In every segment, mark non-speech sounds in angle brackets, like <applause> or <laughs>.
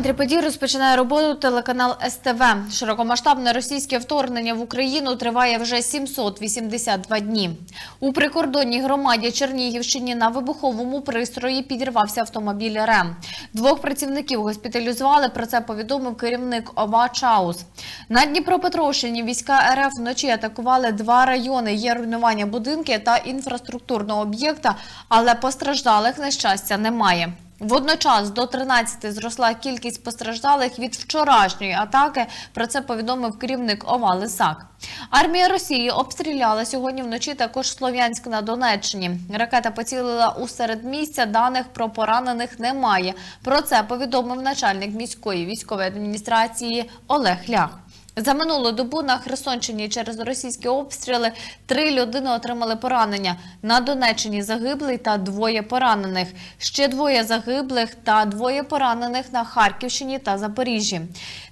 Центрі подій розпочинає роботу телеканал СТВ. Широкомасштабне російське вторгнення в Україну триває вже 782 дні. У прикордонній громаді Чернігівщині на вибуховому пристрої підірвався автомобіль РЕМ. Двох працівників госпіталізували. Про це повідомив керівник ОВА Чаус. На Дніпропетровщині війська РФ вночі атакували два райони. Є руйнування будинки та інфраструктурного об'єкта, але постраждалих на щастя немає. Водночас до 13 зросла кількість постраждалих від вчорашньої атаки. Про це повідомив керівник ОВА Лисак. Армія Росії обстріляла сьогодні вночі також Слов'янськ на Донеччині. Ракета поцілила у середмістя. Даних про поранених немає. Про це повідомив начальник міської військової адміністрації Олег Лях. За минулу добу на Херсонщині через російські обстріли три людини отримали поранення. На Донеччині загиблий та двоє поранених. Ще двоє загиблих та двоє поранених на Харківщині та Запоріжжі.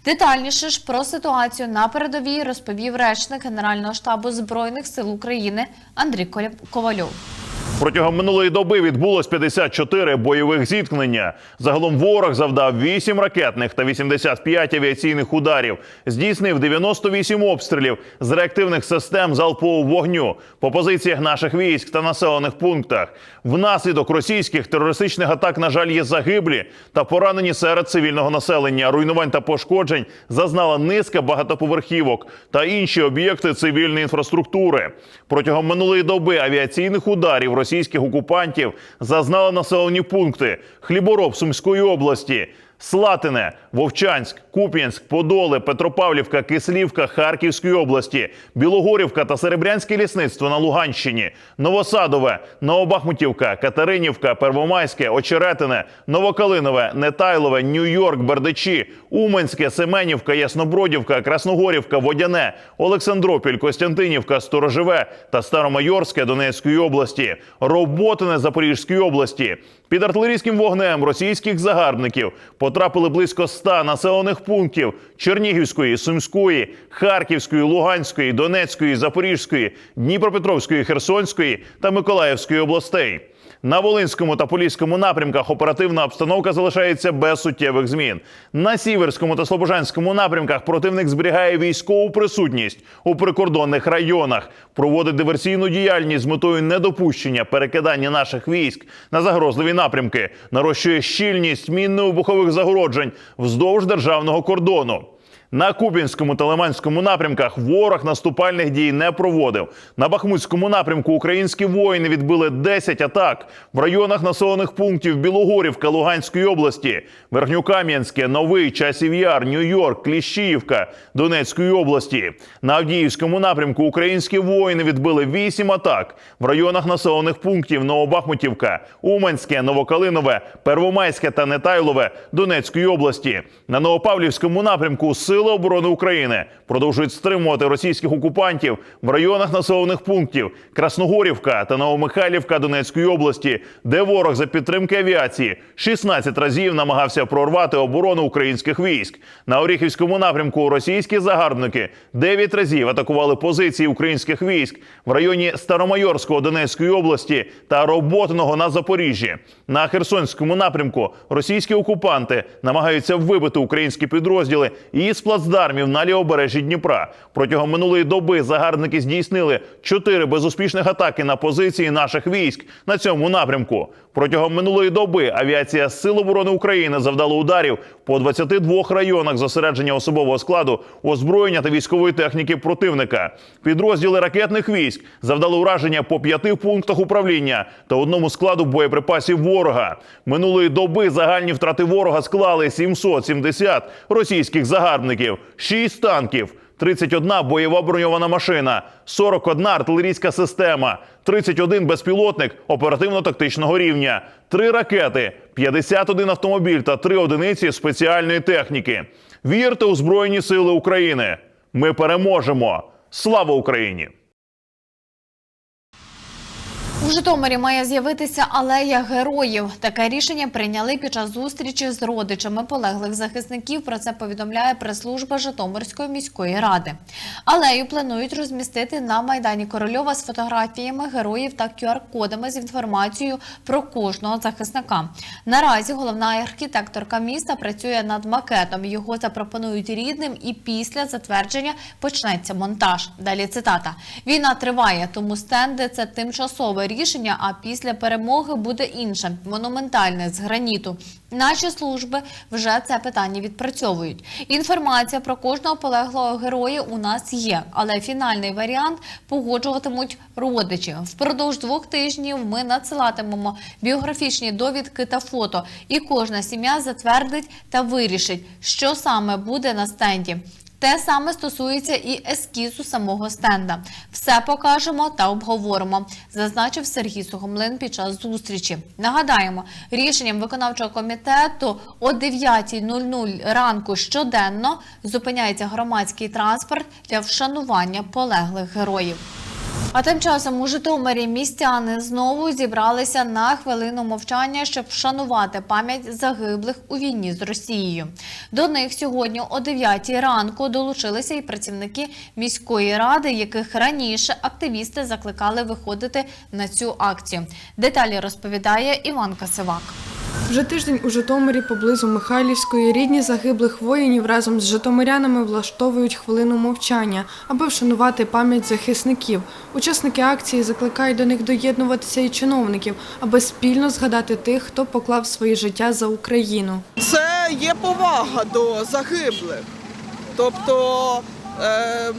Детальніше ж про ситуацію на передовій розповів речник Генерального штабу Збройних сил України Андрій Ковальов. Протягом минулої доби відбулось 54 бойових зіткнення. Загалом ворог завдав 8 ракетних та 85 авіаційних ударів, здійснив 98 обстрілів з реактивних систем залпового вогню по позиціях наших військ та населених пунктах. Внаслідок російських терористичних атак, на жаль, є загиблі та поранені серед цивільного населення. Руйнувань та пошкоджень зазнала низка багатоповерхівок та інші об'єкти цивільної інфраструктури. Протягом минулої доби авіаційних ударів російських окупантів зазнали населені пункти Хлібороб Сумської області. Слатине, Вовчанськ, Куп'янськ, Подоли, Петропавлівка, Кислівка Харківської області, Білогорівка та Серебрянське лісництво на Луганщині, Новосадове, Новобахмутівка, Катеринівка, Первомайське, Очеретине, Новокалинове, Нетайлове, Нью-Йорк, Бердичі, Уманське, Семенівка, Яснобродівка, Красногорівка, Водяне, Олександропіль, Костянтинівка, Сторожеве та Старомайорське Донецької області, Роботине Запорізької області. Під артилерійським вогнем російських загарбників потрапили близько 100 населених пунктів Чернігівської, Сумської, Харківської, Луганської, Донецької, Запорізької, Дніпропетровської, Херсонської та Миколаївської областей. На Волинському та Поліському напрямках оперативна обстановка залишається без суттєвих змін. На Сіверському та Слобожанському напрямках противник зберігає військову присутність у прикордонних районах, проводить диверсійну діяльність з метою недопущення перекидання наших військ на загрозливі напрямки, нарощує щільність мінно-вибухових загороджень вздовж державного кордону. На Куп'янському та Лиманському напрямках ворог наступальних дій не проводив. На Бахмутському напрямку українські воїни відбили 10 атак в районах населених пунктів Білогорівка Луганської області, Верхньокам'янське, Новий, Часів Яр, Нью-Йорк, Кліщіївка Донецької області. На Авдіївському напрямку українські воїни відбили 8 атак в районах населених пунктів Новобахмутівка, Уманське, Новокалинове, Первомайське та Нетайлове Донецької області. На Новопавлівському напрямку Сили оборони України продовжують стримувати російських окупантів в районах населених пунктів Красногорівка та Новомихайлівка Донецької області, де ворог за підтримки авіації 16 разів намагався прорвати оборону українських військ. На Оріхівському напрямку російські загарбники 9 разів атакували позиції українських військ в районі Старомайорського Донецької області та Роботиного на Запоріжжі. На Херсонському напрямку російські окупанти намагаються вибити українські підрозділи із плацдармів на лівобережжі Дніпра. Протягом минулої доби загарбники здійснили чотири безуспішних атаки на позиції наших військ на цьому напрямку. Протягом минулої доби авіація Сил оборони України завдала ударів по 22 районах зосередження особового складу, озброєння та військової техніки противника. Підрозділи ракетних військ завдали ураження по п'яти пунктах управління та одному складу боєприпасів ворога. Минулої доби загальні втрати ворога склали 770 російських загарбників, 6 танків. 31 бойова броньована машина, 41 артилерійська система, 31 безпілотник оперативно-тактичного рівня, 3 ракети, 51 автомобіль та 3 одиниці спеціальної техніки. Вірте у Збройні Сили України! Ми переможемо! Слава Україні! У Житомирі має з'явитися алея героїв. Таке рішення прийняли під час зустрічі з родичами полеглих захисників. Про це повідомляє прес-служба Житомирської міської ради. Алею планують розмістити на майдані Корольова з фотографіями героїв та QR-кодами з інформацією про кожного захисника. Наразі головна архітекторка міста працює над макетом. Його запропонують рідним, і після затвердження почнеться монтаж. Далі цитата: війна триває, тому стенди це тимчасове рішення. А після перемоги буде інше монументальне з граніту. Наші служби вже це питання відпрацьовують. Інформація про кожного полеглого героя у нас є, але фінальний варіант погоджуватимуть родичі. Впродовж двох тижнів ми надсилатимемо біографічні довідки та фото, і кожна сім'я затвердить та вирішить, що саме буде на стенді. Те саме стосується і ескізу самого стенда. Все покажемо та обговоримо, зазначив Сергій Сухомлин під час зустрічі. Нагадаємо, рішенням виконавчого комітету о 9.00 ранку щоденно зупиняється громадський транспорт для вшанування полеглих героїв. А тим часом у Житомирі містяни знову зібралися на хвилину мовчання, щоб вшанувати пам'ять загиблих у війні з Росією. До них сьогодні о 9 ранку долучилися і працівники міської ради, яких раніше активісти закликали виходити на цю акцію. Деталі розповідає Іван Касивак. Вже тиждень у Житомирі поблизу Михайлівської рідні загиблих воїнів разом з житомирянами влаштовують хвилину мовчання, аби вшанувати пам'ять захисників. Учасники акції закликають до них доєднуватися і чиновників, аби спільно згадати тих, хто поклав своє життя за Україну. Це є повага до загиблих. Тобто ем,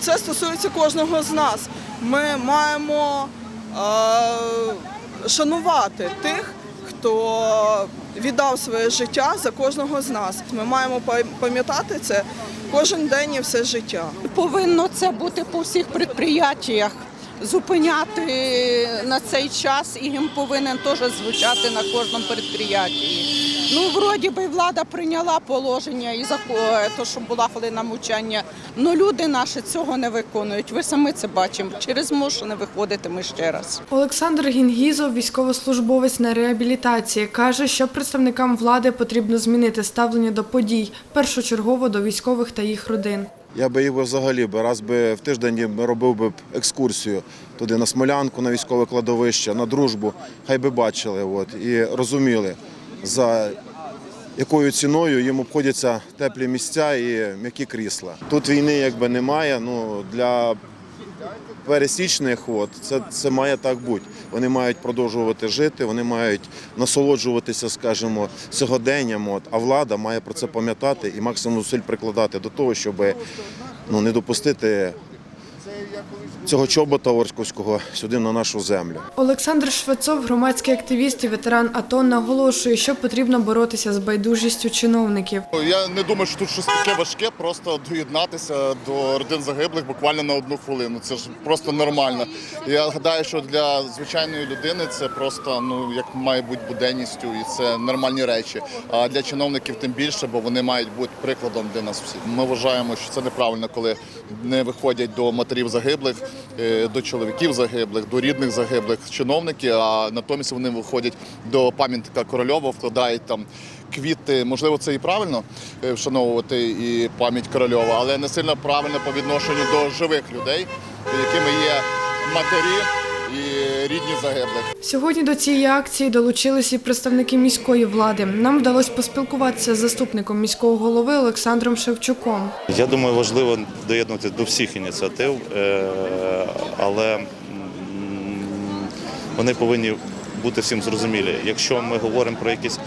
це стосується кожного з нас. Ми маємо е, шанувати тих, хто віддав своє життя за кожного з нас. Ми маємо пам'ятати це кожен день і все життя. Повинно це бути по всіх підприємствах. Зупиняти на цей час і їм повинен теж звучати на кожному підприємстві. Ну, вроді би, влада прийняла положення і за те, що була хвилина мовчання. Ну люди наші цього не виконують. Ви самі це бачимо. Через змушені виходити ми ще раз. Олександр Гінгізов, військовослужбовець на реабілітації, каже, що представникам влади потрібно змінити ставлення до подій, першочергово до військових та їх родин. Я би би взагалі би раз би в тиждень робив би екскурсію туди на Смолянку, на військове кладовище, на дружбу. Хай би бачили от, і розуміли, за якою ціною їм обходяться теплі місця і м'які крісла. Тут війни якби немає. Ну для пересічних от, це, це має так бути. Вони мають продовжувати жити, вони мають насолоджуватися, скажімо, сьогоденням. От, а влада має про це пам'ятати і максимум зусиль прикладати до того, щоб ну, не допустити цього чобота Орськовського сюди на нашу землю. Олександр Швецов, громадський активіст і ветеран АТО, наголошує, що потрібно боротися з байдужістю чиновників. Я не думаю, що тут щось таке важке, просто доєднатися до родин загиблих буквально на одну хвилину. Це ж просто нормально. Я гадаю, що для звичайної людини це просто ну як має бути буденністю, і це нормальні речі. А для чиновників тим більше, бо вони мають бути прикладом для нас всіх. Ми вважаємо, що це неправильно, коли не виходять до матерів загиблих, е, до чоловіків загиблих, до рідних загиблих чиновники. А натомість вони виходять до пам'ятника Корольова, вкладають там квіти. Можливо, це і правильно е, вшановувати і пам'ять Корольова, але не сильно правильно по відношенню до живих людей, якими є матері рідні загиблих. Сьогодні до цієї акції долучилися і представники міської влади. Нам вдалося поспілкуватися з заступником міського голови Олександром Шевчуком. Я думаю, важливо доєднувати до всіх ініціатив, е, але вони повинні бути всім зрозумілі. Якщо ми говоримо про якісь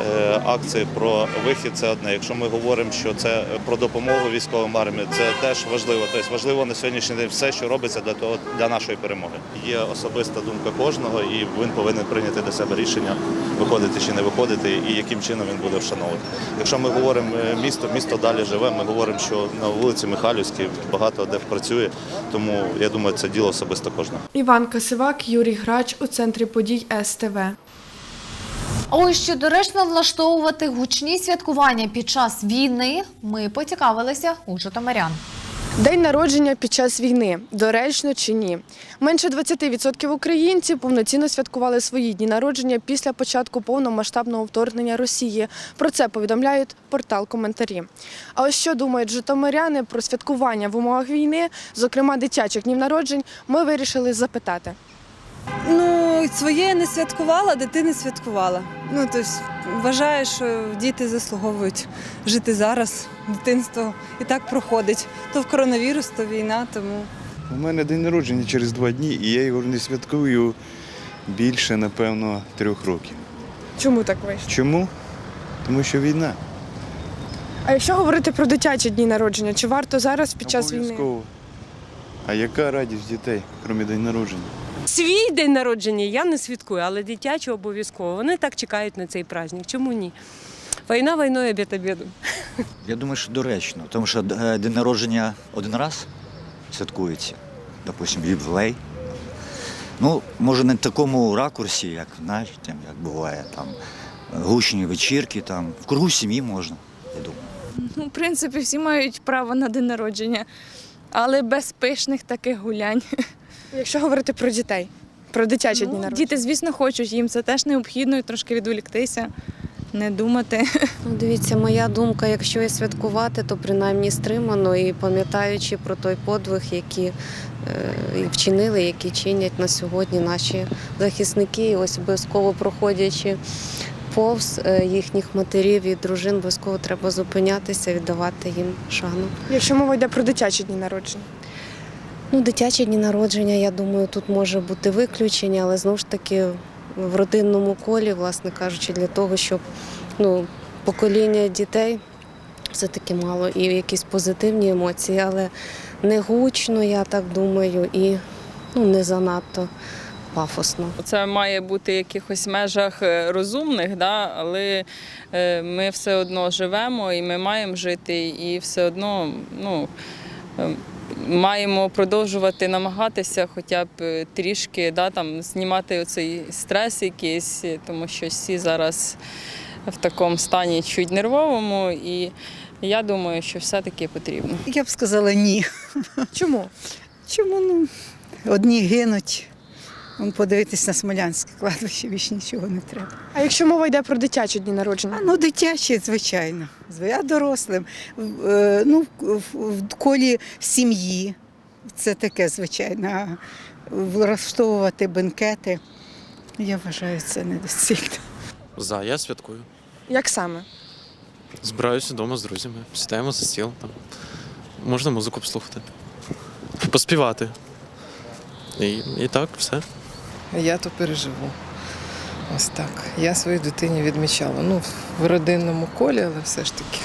е, акції, про вихід, це одне. Якщо ми говоримо, що це про допомогу військовим армії, це теж важливо. Тобто важливо на сьогоднішній день все, що робиться для того для нашої перемоги. Є особиста думка кожного, і він повинен прийняти для себе рішення, виходити чи не виходити, і яким чином він буде вшановувати. Якщо ми говоримо е, місто, місто далі живе. Ми говоримо, що на вулиці Михайлівській багато де працює, тому я думаю, це діло особисто кожного. Іван Касивак, Юрій Грач у центрі подій СТВ. А ось чи доречно влаштовувати гучні святкування під час війни, ми поцікавилися у житомирян. День народження під час війни доречно чи ні? Менше 20% українців повноцінно святкували свої дні народження після початку повномасштабного вторгнення Росії. Про це повідомляють портал коментарі. А ось що думають житомиряни про святкування в умовах війни, зокрема дитячих днів народжень, ми вирішили запитати. Ну, своє я не святкувала, дитини святкувала. Ну, тобто, вважаю, що діти заслуговують жити зараз. Дитинство і так проходить. То в коронавірус, то війна, тому. У мене день народження через два дні, і я його не святкую більше, напевно, трьох років. Чому так вийшло? Чому? Тому що війна. А якщо говорити про дитячі дні народження, чи варто зараз під час війни? А яка радість дітей, крім день народження? Свій день народження я не святкую, але дитячі обов'язково. Вони так чекають на цей праздник. Чому ні? Війна війною, обід обідом. Я думаю, що доречно, тому що е, день народження один раз святкується, допустимо, ювілей. Ну, може, не в такому ракурсі, як знаєте, там, як буває, там гучні вечірки, там в кругу сім'ї можна, я думаю. Ну, в принципі, всі мають право на день народження, але без пишних таких гулянь. Якщо говорити про дітей, про дитячі дні Ну, народження. діти, звісно, хочуть, їм це теж необхідно і трошки відволіктися, не думати. <laughs> Ну, Дивіться, моя думка, якщо і святкувати, то принаймні стримано і пам'ятаючи про той подвиг, який е, вчинили, які чинять на сьогодні наші захисники, і ось обов'язково проходячи повз е, їхніх матерів і дружин, обов'язково треба зупинятися, віддавати їм шану. Якщо мова йде про дитячі дні народження. Ну, дитячі дні народження, я думаю, тут може бути виключення, але знову ж таки в родинному колі, власне кажучи, для того, щоб ну, покоління дітей все-таки мало і якісь позитивні емоції, але не гучно, я так думаю, і ну, не занадто пафосно. Це має бути в якихось межах е, розумних, да? але е, ми все одно живемо і ми маємо жити, і все одно ну, е, маємо продовжувати намагатися хоча б е, трішки да, там, знімати оцей стрес якийсь, тому що всі зараз в такому стані чуть нервовому, і я думаю, що все-таки потрібно. Я б сказала ні. Чому? Чому ну, одні гинуть? Вон подивитись на Смолянське кладбище, більше нічого не треба. А якщо мова йде про дитячі дні народження? А, ну, дитячі, звичайно. А дорослим. В- е, Ну, в, в колі сім'ї. Це таке, звичайно. Влаштовувати бенкети, я вважаю, це недоцільно. За, я святкую. Як саме? Збираюся вдома з друзями, сідаємо за стіл. Там. Можна музику послухати. Поспівати. І, і так, все. Я то переживу. Ось так. Я своїй дитині відмічала. Ну, в родинному колі, але все ж таки.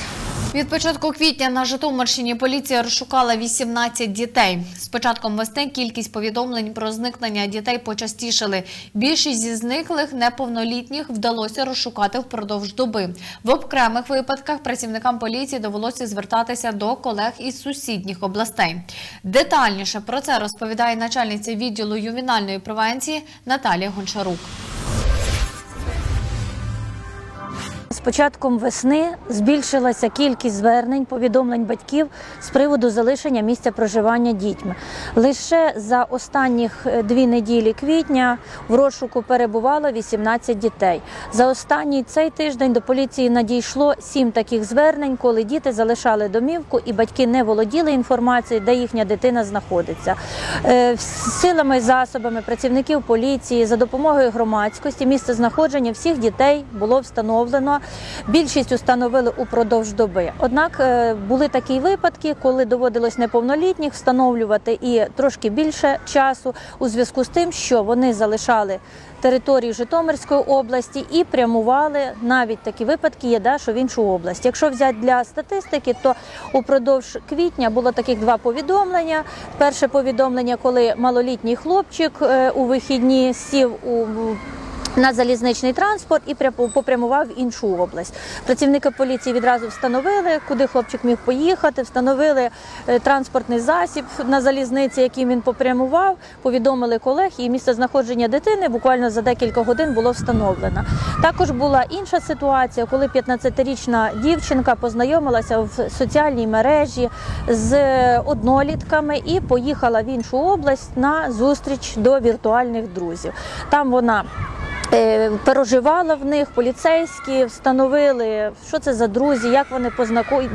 Від початку квітня на Житомирщині поліція розшукала 18 дітей. З початком весни кількість повідомлень про зникнення дітей почастішали. Більшість зі зниклих неповнолітніх вдалося розшукати впродовж доби. В окремих випадках працівникам поліції довелося звертатися до колег із сусідніх областей. Детальніше про це розповідає начальниця відділу ювенальної превенції Наталія Гончарук. З початком весни збільшилася кількість звернень, повідомлень батьків з приводу залишення місця проживання дітьми. Лише за останніх е, дві неділі квітня в розшуку перебувало 18 дітей. За останній цей тиждень до поліції надійшло сім таких звернень, коли діти залишали домівку і батьки не володіли інформацією, де їхня дитина знаходиться. Е, Силами засобами працівників поліції за допомогою громадськості місце знаходження всіх дітей було встановлено. Більшість установили упродовж доби. Однак е, були такі випадки, коли доводилось неповнолітніх встановлювати і трошки більше часу у зв'язку з тим, що вони залишали територію Житомирської області і прямували навіть такі випадки є, да, в іншу область. Якщо взяти для статистики, то упродовж квітня було таких два повідомлення. Перше повідомлення, коли малолітній хлопчик е, у вихідні сів у на залізничний транспорт і пря- попрямував в іншу область. Працівники поліції відразу встановили, куди хлопчик міг поїхати, встановили е, транспортний засіб на залізниці, яким він попрямував, повідомили колег, і місце знаходження дитини буквально за декілька годин було встановлено. Також була інша ситуація, коли 15-річна дівчинка познайомилася в соціальній мережі з однолітками і поїхала в іншу область на зустріч до віртуальних друзів. Там вона Переживала в них поліцейські, встановили, що це за друзі, як вони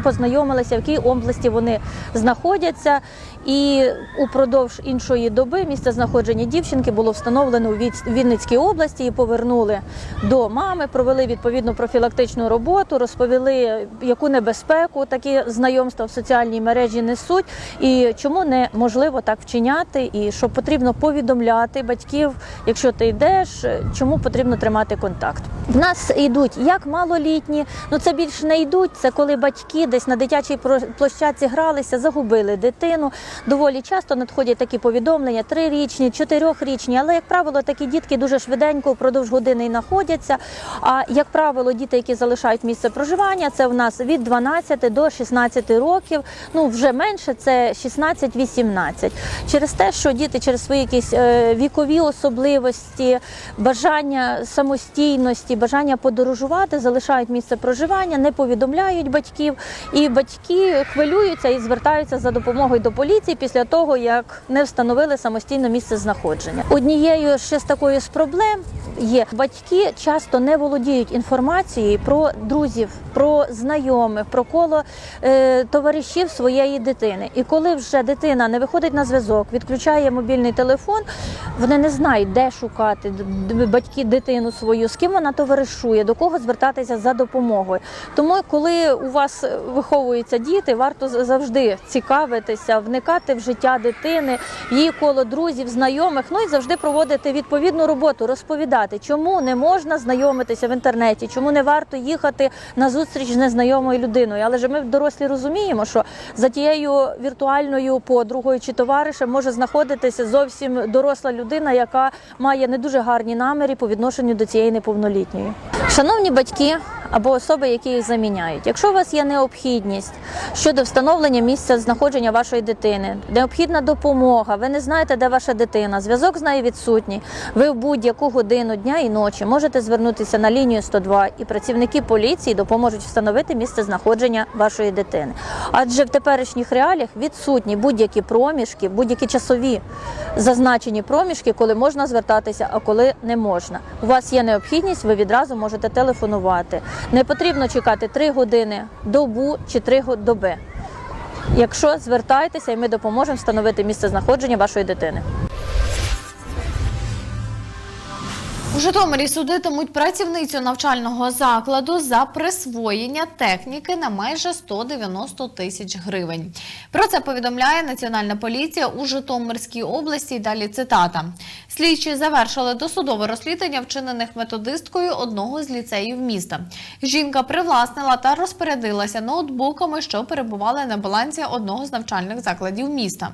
познайомилися, в якій області вони знаходяться. І упродовж іншої доби місце знаходження дівчинки було встановлено у Вінницькій області. Її повернули до мами, провели відповідну профілактичну роботу, розповіли, яку небезпеку такі знайомства в соціальній мережі несуть, і чому неможливо так вчиняти, і що потрібно повідомляти батьків, якщо ти йдеш, чому потрібно тримати контакт. В нас йдуть як малолітні, ну це більш не йдуть. Це коли батьки десь на дитячій площадці гралися, загубили дитину. Доволі часто надходять такі повідомлення: трирічні, чотирьохрічні, але як правило, такі дітки дуже швиденько впродовж години і знаходяться. А як правило, діти, які залишають місце проживання, це в нас від 12 до 16 років. Ну вже менше це 16-18. Через те, що діти через свої якісь е, вікові особливості, бажання самостійності, бажання подорожувати, залишають місце проживання, не повідомляють батьків, і батьки хвилюються і звертаються за допомогою до поліції після того, як не встановили самостійно місце знаходження. Однією ще з такої з проблем є батьки часто не володіють інформацією про друзів, про знайомих, про коло е, товаришів своєї дитини. І коли вже дитина не виходить на зв'язок, відключає мобільний телефон, вони не знають, де шукати батьки дитину свою, з ким вона товаришує, до кого звертатися за допомогою. Тому, коли у вас виховуються діти, варто завжди цікавитися, вникати в життя дитини, її коло друзів, знайомих. Ну і завжди проводити відповідну роботу, розповідати, чому не можна знайомитися в інтернеті, чому не варто їхати на зустріч з незнайомою людиною. Але ж ми дорослі розуміємо, що за тією віртуальною подругою чи товаришем може знаходитися зовсім доросла людина, яка має не дуже гарні наміри по відношенню до цієї неповнолітньої. Шановні батьки або особи, які їх заміняють, якщо у вас є необхідність щодо встановлення місця знаходження вашої дитини, необхідна допомога, ви не знаєте, де ваша дитина, зв'язок з нею відсутній. Ви в будь-яку годину дня і ночі можете звернутися на лінію 102 і працівники поліції допоможуть встановити місце знаходження вашої дитини. Адже в теперішніх реаліях відсутні будь-які проміжки, будь-які часові зазначені проміжки, коли можна звертатися, а коли не можна. У вас є необхідність, ви відразу можете телефонувати. Не потрібно чекати 3 години, добу чи 3 го- доби. Якщо звертайтеся, і ми допоможемо встановити місце знаходження вашої дитини. У Житомирі судитимуть працівницю навчального закладу за присвоєння техніки на майже 190 тисяч гривень. Про це повідомляє Національна поліція у Житомирській області. Далі цитата. Слідчі завершили досудове розслідування вчинених методисткою одного з ліцеїв міста. Жінка привласнила та розпорядилася ноутбуками, що перебували на балансі одного з навчальних закладів міста.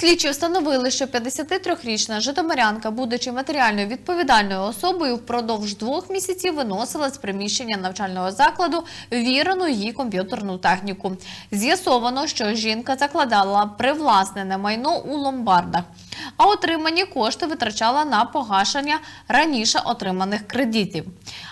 Слідчі встановили, що 53-річна житомирянка, будучи матеріально відповідальною особою, впродовж двох місяців виносила з приміщення навчального закладу вірену її комп'ютерну техніку. З'ясовано, що жінка закладала привласнене майно у ломбардах, а отримані кошти витрачала на погашення раніше отриманих кредитів.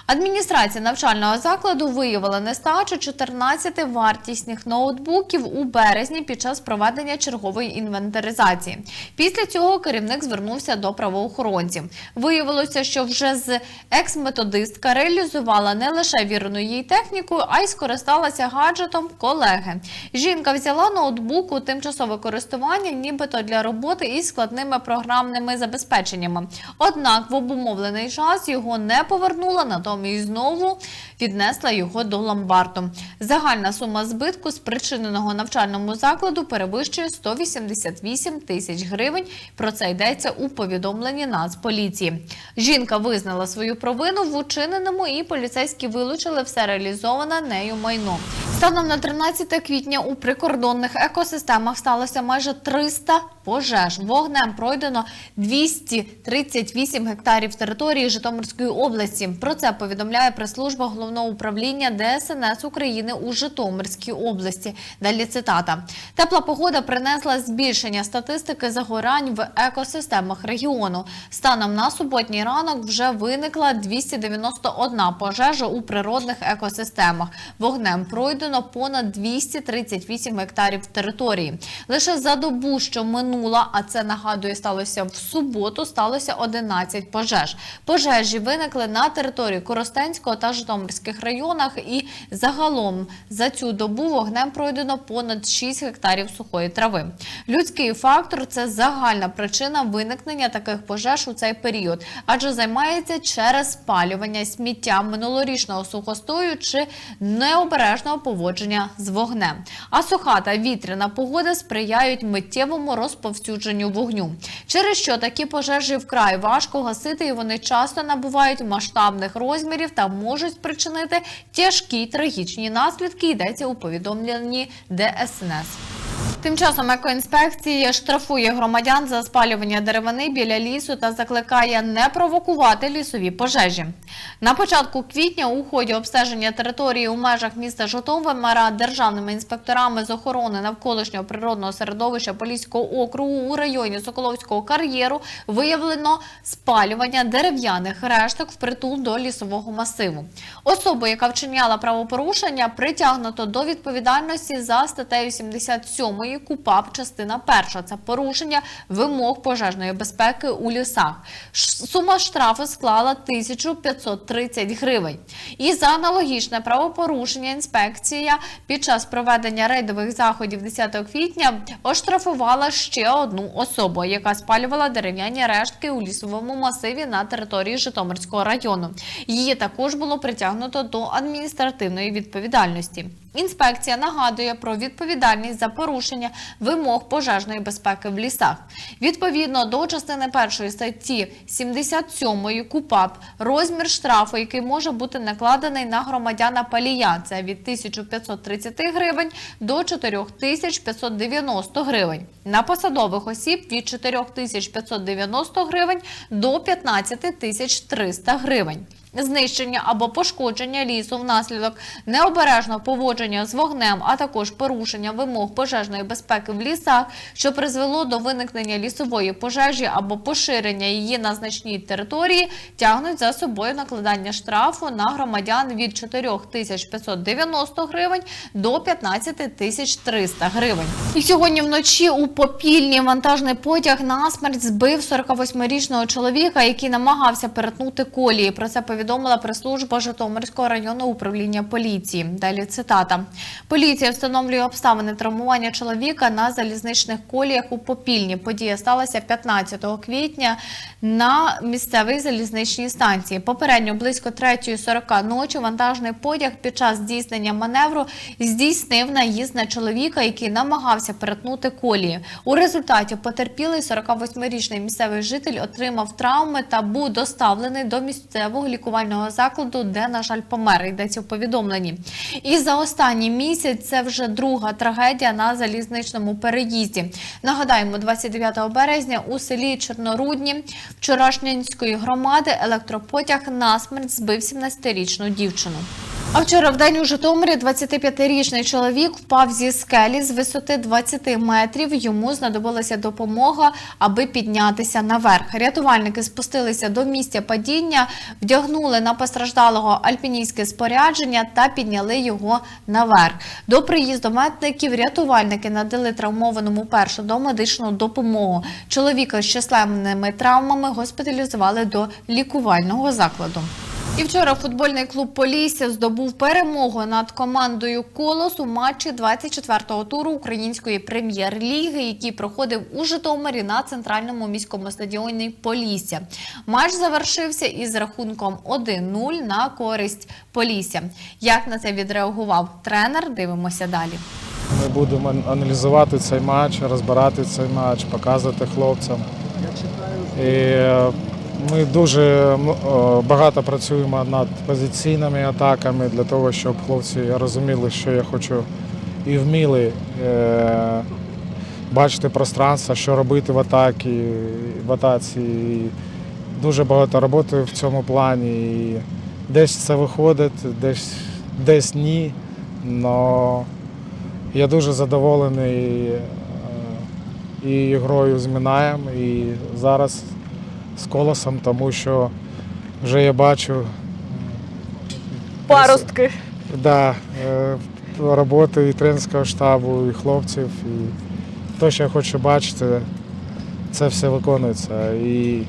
Адміністрація навчального закладу виявила нестачу 14 вартісних ноутбуків у березні під час проведення чергової інвентаризації. Після цього керівник звернувся до правоохоронців. Виявилося, що вже з екс-методистка реалізувала не лише вірну їй техніку, а й скористалася гаджетом колеги. Жінка взяла ноутбук у тимчасове користування, нібито для роботи із складними програмними забезпеченнями. Однак в обумовлений час його не повернула, натомість знову віднесла його до ломбарду. Загальна сума збитку спричиненого навчальному закладу перевищує 188 тисяч гривень. Про це йдеться у повідомленні Нацполіції. Жінка визнала свою провину в учиненому, і поліцейські вилучили все реалізоване нею майно. Станом на 13 квітня у прикордонних екосистемах сталося майже 300 пожеж. Вогнем пройдено 238 гектарів території Житомирської області. Про це повідомляє прес-служба головного управління ДСНС України у Житомирській області. Далі цитата: тепла погода принесла збільшення статистики загорань в екосистемах регіону. Станом на суботній ранок вже виникла 291 пожежа у природних екосистемах. Вогнем пройдено понад 238 гектарів території. Лише за добу, що минула, а це нагадує, сталося в суботу, сталося 11 пожеж. Пожежі виникли на території Коростенського та Житомирських районах, і загалом за цю добу вогнем пройдено понад 6 гектарів сухої трави. Людський фактор це загальна причина виникнення таких пожеж у цей період, адже займається через спалювання сміття минулорічного сухостою чи необережного поводження з вогнем. А суха та вітряна погода сприяють миттєвому розповсюдженню вогню, через що такі пожежі вкрай важко гасити, і вони часто набувають масштабних розмірів та можуть спричинити тяжкі трагічні наслідки. Йдеться у повідомленні ДСНС. Тим часом екоінспекція штрафує громадян за спалювання деревини біля лісу та закликає не провокувати лісові пожежі. На початку квітня у ході обстеження території у межах міста Житомира державними інспекторами з охорони навколишнього природного середовища Поліського округу у районі Соколовського кар'єру виявлено спалювання дерев'яних решток впритул до лісового масиву. Особу, яка вчиняла правопорушення, притягнуто до відповідальності за статтею 77 КУПАП, частина перша. Це порушення вимог пожежної безпеки у лісах. Сума штрафу склала 1530 гривень. І за аналогічне правопорушення інспекція під час проведення рейдових заходів 10 квітня оштрафувала ще одну особу, яка спалювала дерев'яні рештки у лісовому масиві на території Житомирського району. Її також було притягнуто до адміністративної відповідальності. Інспекція нагадує про відповідальність за порушення вимог пожежної безпеки в лісах. Відповідно до частини першої статті 77 КУПАП розмір штрафу, який може бути накладений на громадяна палія, це від 1530 гривень до 4590 гривень. На посадових осіб від 4590 гривень до 15300 гривень. Знищення або пошкодження лісу внаслідок необережного поводження з вогнем, а також порушення вимог пожежної безпеки в лісах, що призвело до виникнення лісової пожежі або поширення її на значній території, тягнуть за собою накладання штрафу на громадян від 4590 гривень до 15300 гривень. І сьогодні вночі у Попільні вантажний потяг насмерть збив 48-річного чоловіка, який намагався перетнути колії. Про це повідомила прес-служба Житомирського районного управління поліції. Далі цитата: поліція встановлює обставини травмування чоловіка на залізничних коліях у Попільні. Подія сталася 15 квітня на місцевій залізничній станції. Попередньо близько 3.40 ночі вантажний потяг під час здійснення маневру здійснив наїзд на чоловіка, який намагався перетнути колії. У результаті потерпілий 48-річний місцевий житель отримав травми та був доставлений до місцевого лікувального закладу, де, на жаль, помер. Йдеться в повідомленні. І за останній місяць це вже друга трагедія на залізничному переїзді. Нагадаємо, 29 березня у селі Чорнорудні вчорашнянської громади електропотяг насмерть збив 17-річну дівчину. А вчора в день у Житомирі 25-річний чоловік впав зі скелі з висоти 20 метрів. Йому знадобилася допомога, аби піднятися наверх. Рятувальники спустилися до місця падіння, вдягнули на постраждалого альпіністське спорядження та підняли його наверх. До приїзду медиків рятувальники надали травмованому першу домедичну допомогу. Чоловіка з численними травмами госпіталізували до лікувального закладу. І вчора футбольний клуб Полісся здобув перемогу над командою Колос у матчі 24-го туру української прем'єр-ліги, який проходив у Житомирі на центральному міському стадіоні Полісся. Матч завершився із рахунком 1-0 на користь Полісся. Як на це відреагував тренер? Дивимося далі. Ми будемо аналізувати цей матч, розбирати цей матч, показувати хлопцям. І е, ми дуже е, багато працюємо над позиційними атаками для того, щоб хлопці розуміли, що я хочу і вміли е, бачити пространство, що робити в атакі, в атаці. Дуже багато роботи в цьому плані. І десь це виходить, десь, десь ні. Но я дуже задоволений е, і грою з Мінаєм, і зараз з колосом, тому що вже я бачу Паростки. да, е, роботи і тренерського штабу, і хлопців. І те, що я хочу бачити, це все виконується. І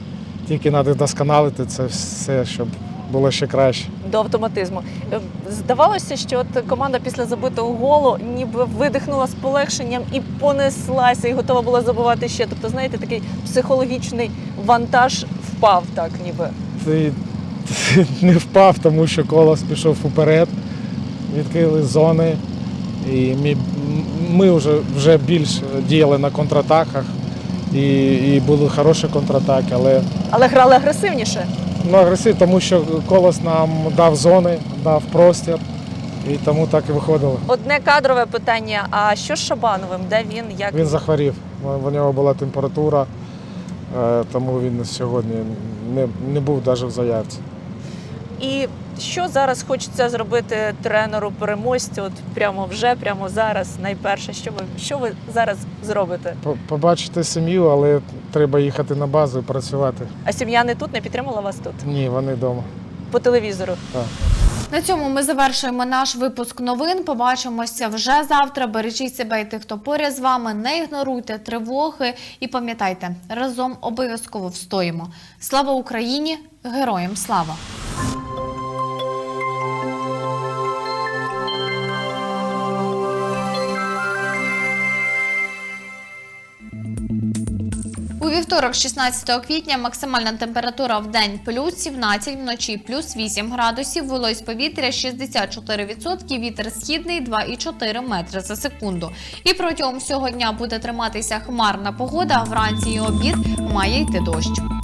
тільки треба досконалити це все, щоб було ще краще. До автоматизму. Е, Здавалося, що от команда після забитого голу ніби видихнула з полегшенням і понеслася, і готова була забувати ще. Тобто, знаєте, такий психологічний вантаж впав так, ніби. Ти, ти не впав, тому що колос пішов уперед, відкрили зони. І ми, ми вже, вже більш діяли на контратаках. І, і були хороші контратаки, але Але грали агресивніше. ну, агресив, тому що колос нам дав зони, дав простір, і тому так і виходило. Одне кадрове питання: а що з Шабановим? Де він? Як Він захворів. У нього була температура, тому він сьогодні не, не був навіть в заявці. І що зараз хочеться зробити тренеру переможцю? От прямо вже, прямо зараз, найперше, що ви що ви зараз зробите? Побачити сім'ю, але треба їхати на базу і працювати. А сім'я не тут не підтримала вас тут Ні, вони вдома. по телевізору. Так. На цьому ми завершуємо наш випуск новин. Побачимося вже завтра. Бережіть себе і тих, хто поряд з вами. Не ігноруйте тривоги і пам'ятайте, разом обов'язково встоїмо. Слава Україні! Героям слава! У вівторок, 16 квітня, максимальна температура в день плюс 17, вночі плюс 8 градусів, вологість повітря 64%, вітер східний 2,4 метри за секунду. І протягом всього дня буде триматися хмарна погода, вранці і обід має йти дощ.